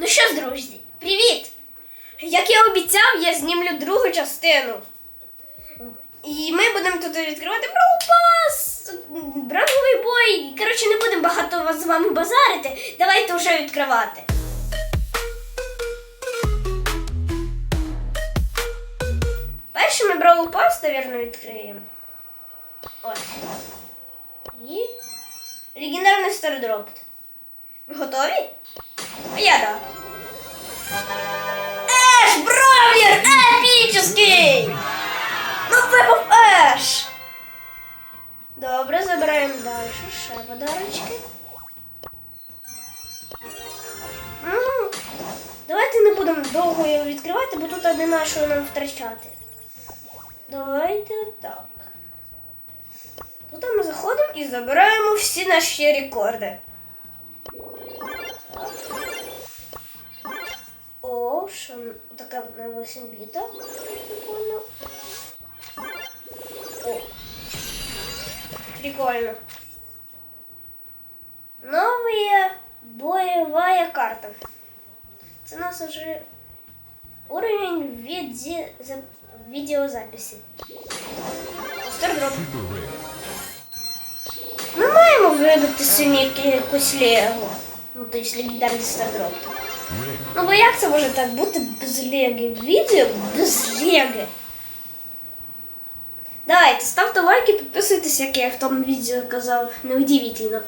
Ну що ж, друзі, привіт! Як я обіцяв, я знімлю другу частину. І ми будемо тут відкривати Pass, бранговий бой. Коротше, не будемо багато вас з вами базарити. Давайте вже відкривати. Перше ми Brawl Pass, навірно, відкриємо. Ось. І легендарний стардропт. Ви готові? А я да. Еш, бравлер, епічний! Ну випав Еш! Добре, забираємо далі. Ще подарочки. Давайте не будемо довго його відкривати, бо тут нема що нам втрачати. Давайте так. Тут ми заходимо і забираємо всі наші рекорди. О, що н- така на 8 біта. Прикольно. О. Прикольно. Новая боевая карта. Це у нас уже уровень виде... за... відеозаписи. Стардроп. Ми маємо вибити сьогодні якусь лего. Ну, то есть легендарний стардроп. Ну бо як це може так бути без леги? Відео без леги. Давайте, ставте лайки, підписуйтесь, як я в тому відео казав, неудивительно.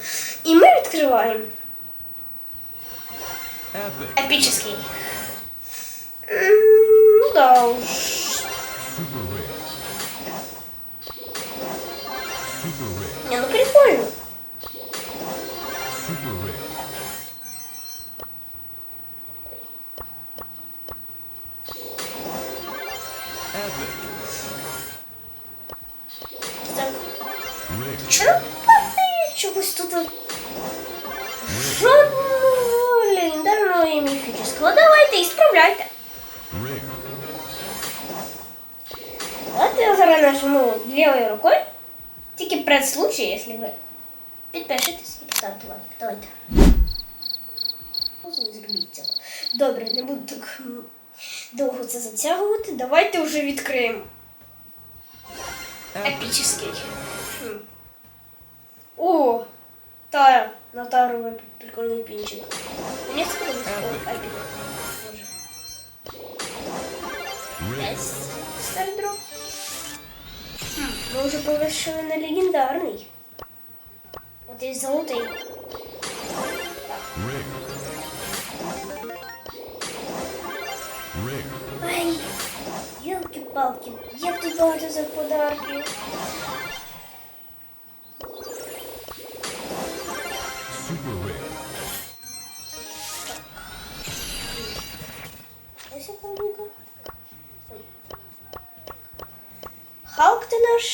І ми відкриваємо. Epic. Епічний. М, Ну да уж. Super rare. Super rare. Не, ну прикольно. Чому чогось тут? Жодного легендарного і міфічного. Давайте і справляйте. Давайте я зараз нажму лівою рукою. Тільки при случаї, якщо ви підпишетесь і поставите лайк. Давайте. Добре, не буду так довго це затягувати. Давайте вже відкриємо. Епічний. Хм. О! Тара. На Тару прикольний пінчик. Мені сподобався. О, епік. Боже. Rare. Есть стардроп. Хм, мы уже повышили на легендарный. Вот есть золотый. Rare. Rare. Ай, елки-палки, як тут багато за подарки. Халк ти наш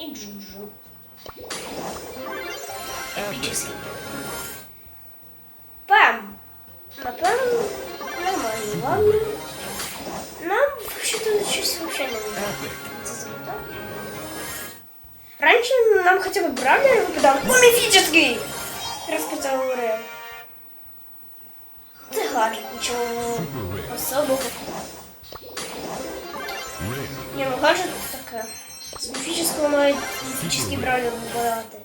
і Джуджу. Epic. Пам! Напевно, нормально, ладно. Нам вообще-то щось вообще не надо. Epic. Це золото. Раньше нам хотя бы бравлер выпадал. О, мифический! Распитал уре. Це гарно, нічого Super rare. особого. Rare. Ні, ну гаджет таке. З міфічного навіть міфічний бравлер вибирати.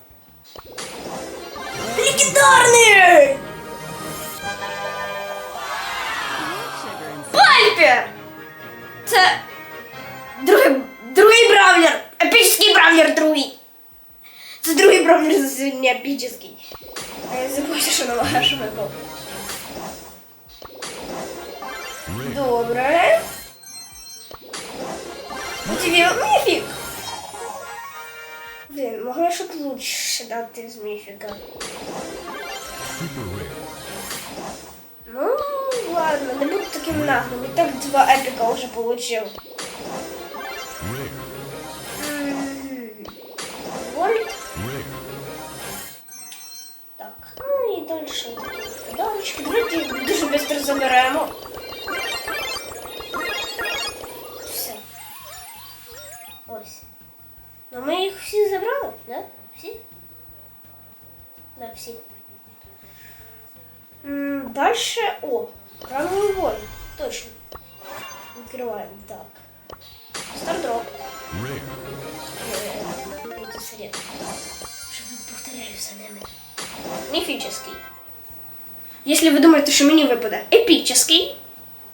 Легендарний! Пальпер! Це другий, другий бравлер! Епічний бравлер другий! Це другий бравлер за сьогодні епічний. А Я забувся, що на ваш випав. Rare. Добре. Тебе міфік. Блін, могла щоб лучше дати з міфіка. Super rare. Ну, ладно, не буду таким наглым. И так два эпика уже получил. Rare. Мгм. Вольт. Rare. Так, ну і дальше такі подарочки. Давайте їх дуже швидко заберемо. Да, все. Дальше, о, рановый войн, точно. Открываем, так. Стардроп. Э, это средство. Повторяю за нами. Мифический. Если вы думаете, что мне выпадает эпический,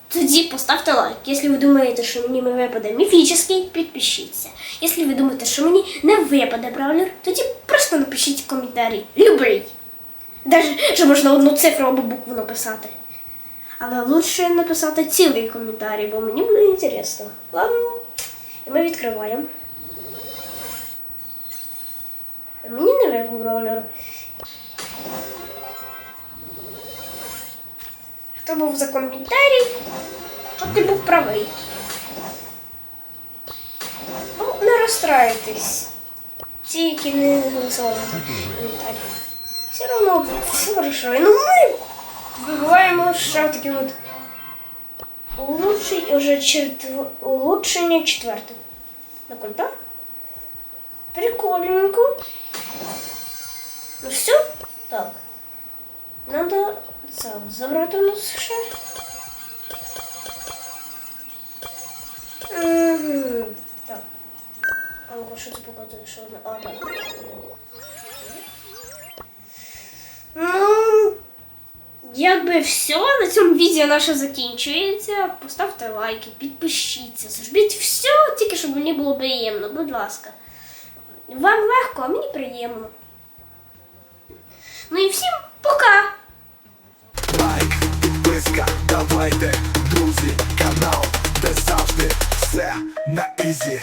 тоді поставте лайк. Якщо ви думаєте, що мені випаде міфічний, підпишіться. Якщо ви думаєте, що мені не випаде бравлер, тоді просто напишіть коментарі. Любий. Даже що можна одну цифру або букву написати. Але лучше написати цілий коментарі, бо мені буде інтересно. Ладно, і ми відкриваємо. Мені не випав бравлер. Хто був за коментарі, то ти був правий. Ну, не розстраюйтесь. Ті, які не голосували за коментарі. Все одно все хорошо. І, Ну ми вибиваємо ще таке от улучшення, уже четв... улучшення четверте. На культа. Прикольненько. Ну все? Так. Надо це от забрати у нас ще. Угу. Так. А ну що це показує, що одне. А, так. Ну, якби все, на цьому відео наше закінчується. Поставте лайки, підпишіться, зробіть все, тільки щоб мені було приємно, будь ласка. Вам легко, а мені приємно. Ну і всім давайте, друзі, канал, де завжди все на ізі.